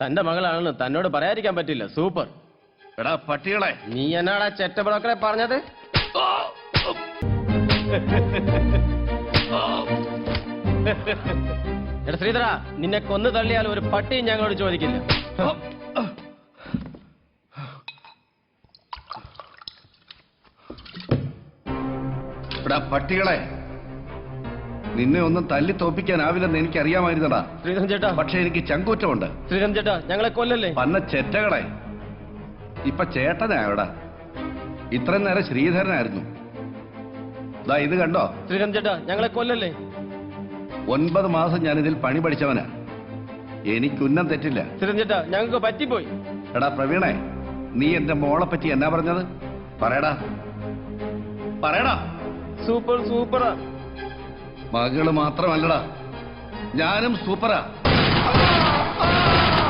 തന്റെ മകളാണെന്ന് തന്നോട് പറയാതിരിക്കാൻ പറ്റില്ല. സൂപ്പർ. എടാ പട്ടികളെ. നീ എന്നാടാ ചെറ്റ ബ്രോക്കറെ പറഞ്ഞത് എടാ ശ്രീധര നിന്നെ കൊന്നു തള്ളിയാൽ ഒരു പട്ടിയും ഞങ്ങളോട് ചോദിക്കില്ല. എടാ പട്ടികളെ നിന്നെ ഒന്നും തല്ലി തോപ്പിക്കാനാവില്ലെന്ന് എനിക്ക് അറിയാമായിരുന്നടാ ശ്രീധരൻ ചേട്ടാ. പക്ഷെ എനിക്ക് ചങ്കൂറ്റമുണ്ട്. ശ്രീധരൻ ചേട്ടാ ഞങ്ങളെ കൊല്ലല്ലേ? പന്ന ചെറ്റകളെ. ഇപ്പൊ ചേട്ടനായോടാ. ഇത്രയും നേരം ശ്രീധരനായിരുന്നു. ദാ ഇത് കണ്ടോ? ശ്രീധരൻ ചേട്ടാ ഞങ്ങളെ കൊല്ലല്ലേ? ഒൻപത് മാസം ഞാൻ ഇതിൽ പണി പഠിച്ചവനാ. എനിക്കുന്നം തെറ്റില്ല. ശ്രീധരൻ ചേട്ടാ ഞങ്ങൾക്ക് പറ്റിപ്പോയി. എടാ പ്രവീണേ നീ എന്റെ മോളെ പറ്റി എന്നാ പറഞ്ഞത്? പറയടാ. പറയടാ. സൂപ്പർ സൂപ്പറാ. മകൾ മാത്രമല്ലടാ. ഞാനും സൂപ്പറാ.